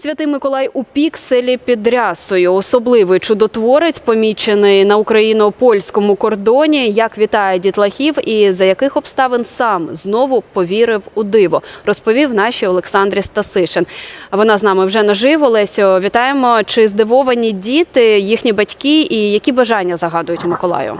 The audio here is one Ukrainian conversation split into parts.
Святий Миколай у пікселі під рясою. Особливий чудотворець, помічений на україно-польському кордоні. Як вітає дітлахів і за яких обставин сам знову повірив у диво, розповів нашій Олександрі Стасишин. Вона з нами вже наживо. Лесю, вітаємо. Чи здивовані діти, їхні батьки і які бажання загадують Миколаю?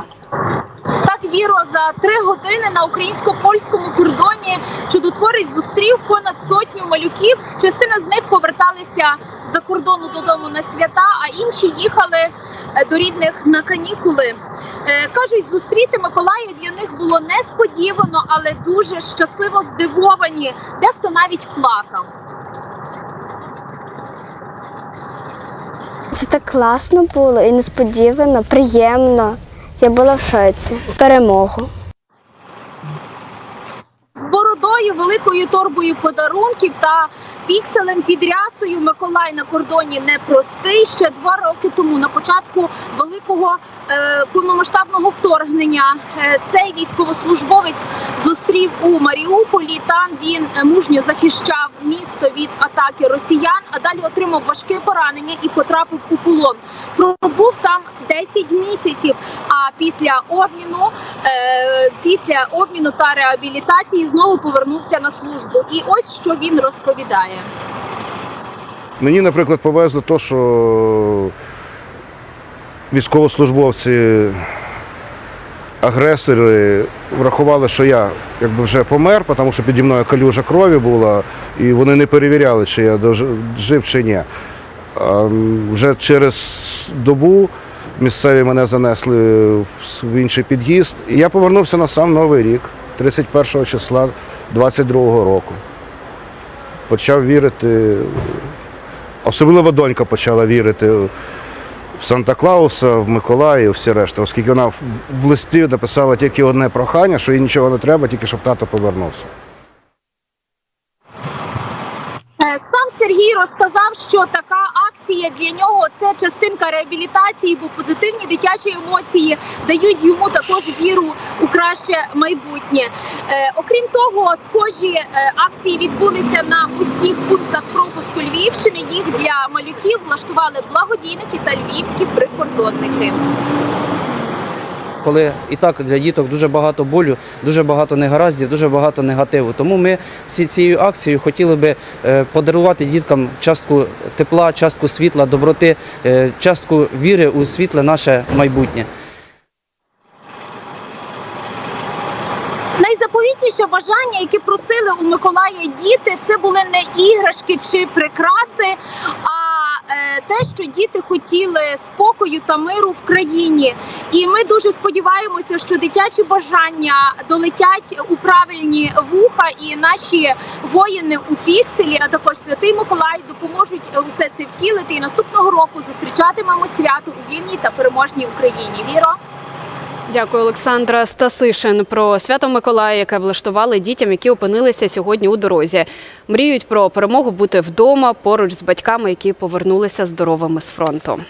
Так, Віро, за три години на українсько-польському кордоні чудотворець зустрів понад сотню малюків. Частина з них поверталися з-за кордону додому на свята, а інші їхали е, до рідних на канікули. Е, Кажуть, зустріти Миколая для них було несподівано, але дуже щасливо здивовані. Дехто навіть плакав. Це так класно було і несподівано, приємно. Я була в шоці. Перемогу. з бородою, великою торбою подарунків та пікселем під рясою Миколай на кордоні непростий. Ще два роки тому, на початку великого е, повномасштабного вторгнення, е, цей військовослужбовець зустрів у Маріуполі. Там він е, мужньо захищав місто від атаки росіян, а далі отримав важке поранення і потрапив у полон. Пробув там 10 місяців. А після обміну, е, після обміну та реабілітації знову повернувся на службу. І ось що він розповідає. Мені, наприклад, повезло те, що військовослужбовці, агресори врахували, що я якби вже помер, тому що піді мною калюжа крові була, і вони не перевіряли, чи я жив чи ні. А вже через добу місцеві мене занесли в інший під'їзд. І я повернувся на сам Новий рік, 31 числа 22-го року. Почав вірити Особливо донька почала вірити в Санта-Клауса, в Миколая і всі решта, оскільки вона в- в листі написала тільки одне прохання, що їй нічого не треба, тільки щоб тато повернувся. Е, Сам Сергій розказав, що така акція для нього це частинка реабілітації, бо позитивні дитячі емоції дають йому також віру у краще майбутнє. Е, Окрім того, схожі е, акції відбулися на усіх пунктах пропуску Львівщини. Їх для малюків влаштували благодійники та львівські прикордонники. Коли і так для діток дуже багато болю, дуже багато негараздів, дуже багато негативу. Тому ми ці- цією акцією хотіли би е, подарувати діткам частку тепла, частку світла, доброти, е, частку віри у світле наше майбутнє. Найзаповітніше бажання, яке просили у Миколая діти, це були не іграшки чи прикраси, те, що діти хотіли спокою та миру в країні. І ми дуже сподіваємося, що дитячі бажання долетять у правильні вуха, і наші воїни у пікселі, а також святий Миколай допоможуть усе це втілити. І наступного року зустрічатимемо свято у вільній та переможній Україні. Віро. Дякую, Олександра Стасишин про свято Миколая, яке влаштували дітям, які опинилися сьогодні у дорозі. Мріють про перемогу бути вдома поруч з батьками, які повернулися здоровими з фронту.